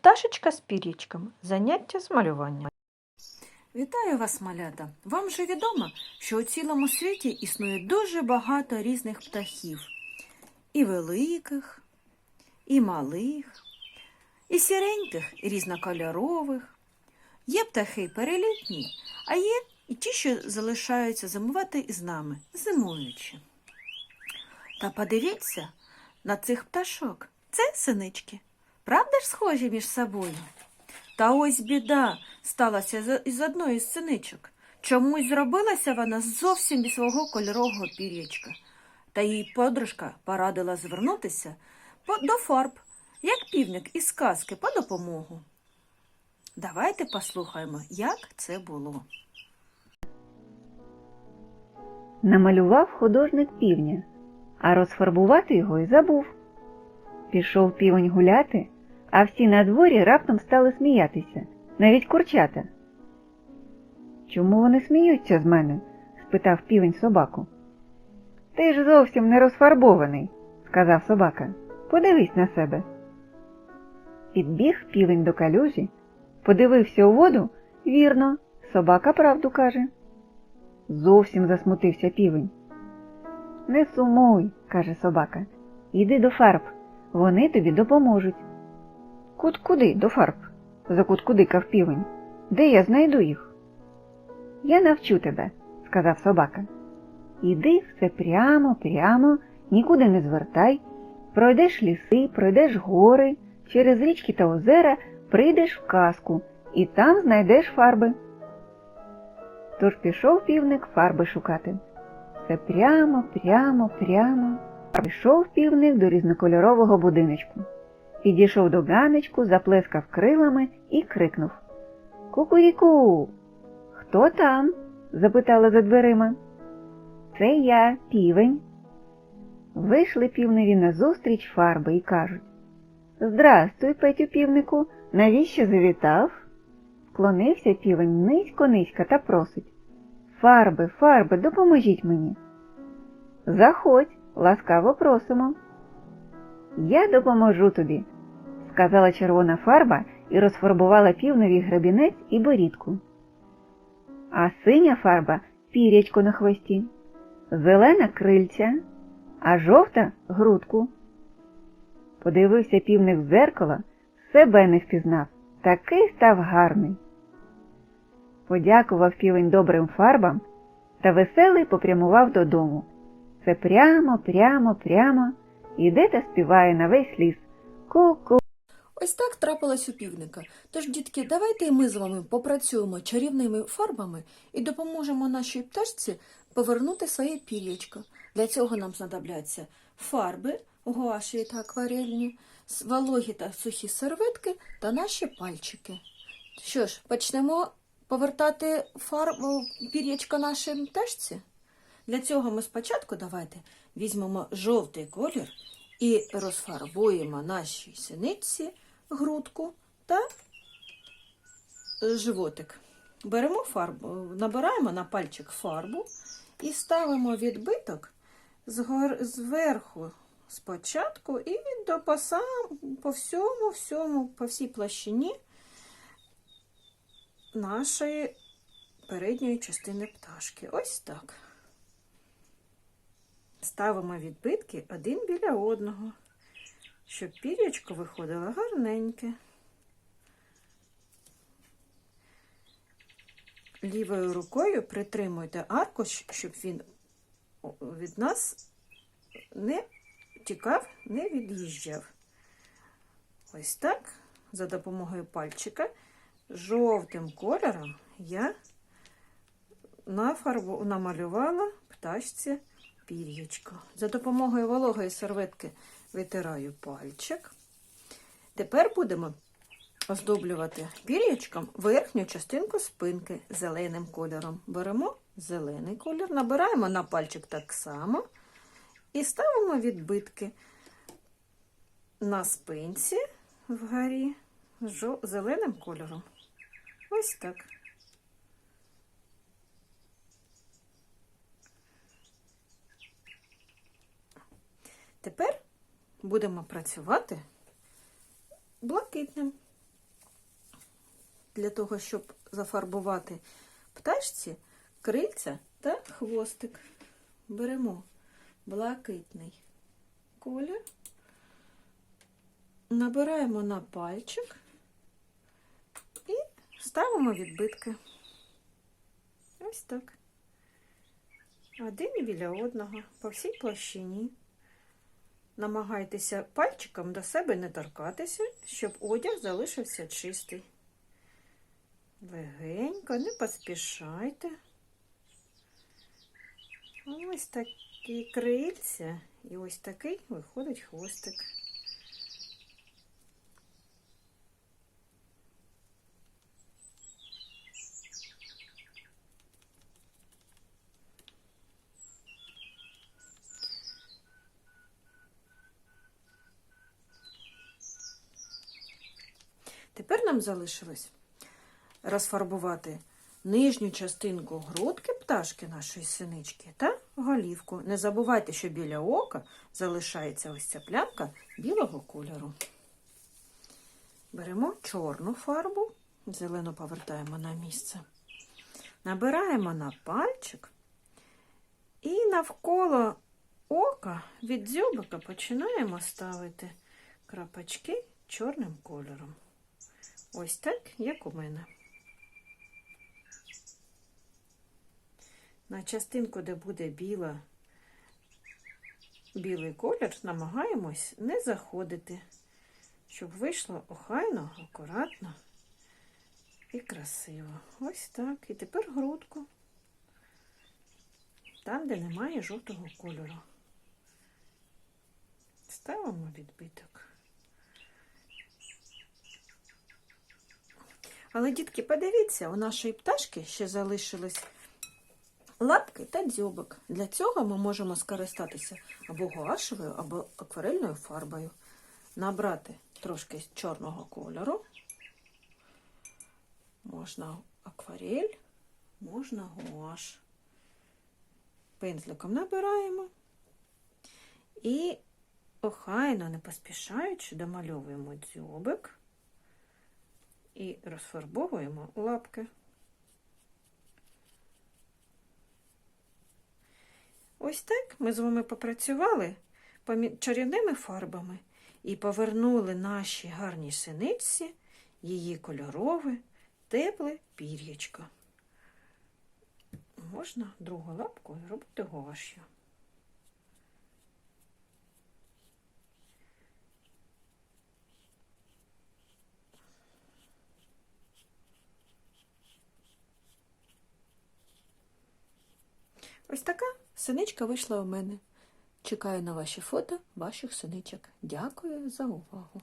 Пташечка з пір'ячком. Заняття з малювання. Вітаю вас, малята! Вам же відомо, що у цілому світі існує дуже багато різних птахів. І великих, і малих, і сіреньких, і різнокольорових. Є птахи перелітні, а є і ті, що залишаються зимувати із нами, зимуючи. Та подивіться на цих пташок. Це синички. Правда ж схожі між собою? Та ось біда сталася із одної з синичок. Чомусь зробилася вона зовсім без свого кольорового пір'ячка. Та їй подружка порадила звернутися до фарб, як півник із сказки по допомогу. Давайте послухаємо, як це було. Намалював художник півня, а розфарбувати його й забув. Пішов півень гуляти, а всі на дворі раптом стали сміятися, навіть курчата. Чому вони сміються з мене? спитав півень собаку. Ти ж зовсім не розфарбований, сказав собака. Подивись на себе. Підбіг півень до калюжі, подивився у воду, вірно, собака правду каже. Зовсім засмутився півень. Не сумуй, каже собака. Іди до фарб, вони тобі допоможуть. Кут куди до фарб? закуткудикав півень. Де я знайду їх? Я навчу тебе, сказав собака. Іди все прямо, прямо, нікуди не звертай, пройдеш ліси, пройдеш гори, через річки та озера прийдеш в казку і там знайдеш фарби. Тож пішов півник фарби шукати. Все прямо, прямо, прямо. Пішов півник до різнокольорового будиночку. Підійшов до ганочку, заплескав крилами і крикнув Кукуріку. Хто там? запитала за дверима. Це я, півень. Вийшли півневі назустріч фарби і кажуть Здрастуй, Петю півнику, навіщо завітав? Вклонився півень низько низько та просить. Фарби, фарби, допоможіть мені. Заходь, ласкаво просимо. Я допоможу тобі, сказала червона фарба і розфарбувала півнові гребінець і борідку. А синя фарба пірячко на хвості, зелена крильця, а жовта грудку. Подивився півник в дзеркало, себе не впізнав, такий став гарний. Подякував півень добрим фарбам та веселий попрямував додому. Це прямо, прямо, прямо іде та співає на весь ліс. Ку-ку. Ось так трапилось у півника. Тож, дітки, давайте ми з вами попрацюємо чарівними фарбами і допоможемо нашій пташці повернути своє пір'ячко. Для цього нам знадобляться фарби, гуаші та акварельні, вологі та сухі серветки та наші пальчики. Що ж, почнемо повертати фарбу пір'ячко нашій пташці? Для цього ми спочатку давайте візьмемо жовтий колір і розфарбуємо нашій синиці грудку та животик. Беремо фарбу, набираємо на пальчик фарбу і ставимо відбиток зверху спочатку і до по, по всьому, всьому, по всій площині нашої передньої частини пташки. Ось так. Ставимо відбитки один біля одного, щоб пір'ячко виходило гарненьке. Лівою рукою притримуйте аркуш, щоб він від нас не тікав, не від'їжджав. Ось так, за допомогою пальчика, жовтим кольором я нафарбу, намалювала пташці пір'ячко. За допомогою вологої серветки витираю пальчик. Тепер будемо оздоблювати пір'ячком верхню частинку спинки зеленим кольором. Беремо зелений колір, набираємо на пальчик так само і ставимо відбитки на спинці вгорі зеленим кольором. Ось так. Тепер будемо працювати блакитним для того, щоб зафарбувати пташці крильця та хвостик. Беремо блакитний колір, набираємо на пальчик і ставимо відбитки. Ось так. Один біля одного, по всій площині. Намагайтеся пальчиком до себе не торкатися, щоб одяг залишився чистий. Легенько, не поспішайте. Ось такі крильця і ось такий виходить хвостик. Тепер нам залишилось розфарбувати нижню частинку грудки пташки нашої синички та голівку. Не забувайте, що біля ока залишається ось ця плямка білого кольору. Беремо чорну фарбу, зелену повертаємо на місце. Набираємо на пальчик і навколо ока від дзьобика починаємо ставити крапочки чорним кольором. Ось так, як у мене. На частинку, де буде біла, білий колір, намагаємось не заходити, щоб вийшло охайно, акуратно і красиво. Ось так. І тепер грудку. Там, де немає жовтого кольору. Ставимо відбиток. Але, дітки, подивіться, у нашої пташки ще залишились лапки та дзьобик. Для цього ми можемо скористатися або гуашевою, або акварельною фарбою. Набрати трошки чорного кольору. Можна акварель, можна гуаш. Пензликом набираємо і охайно, не поспішаючи, домальовуємо дзьобик і розфарбовуємо лапки. Ось так ми з вами попрацювали чарівними фарбами і повернули нашій гарній синиці її кольорове, тепле пір'ячко. Можна другу лапку робити гуаш'ю. Ось така синичка вийшла у мене. Чекаю на ваші фото ваших синичок. Дякую за увагу.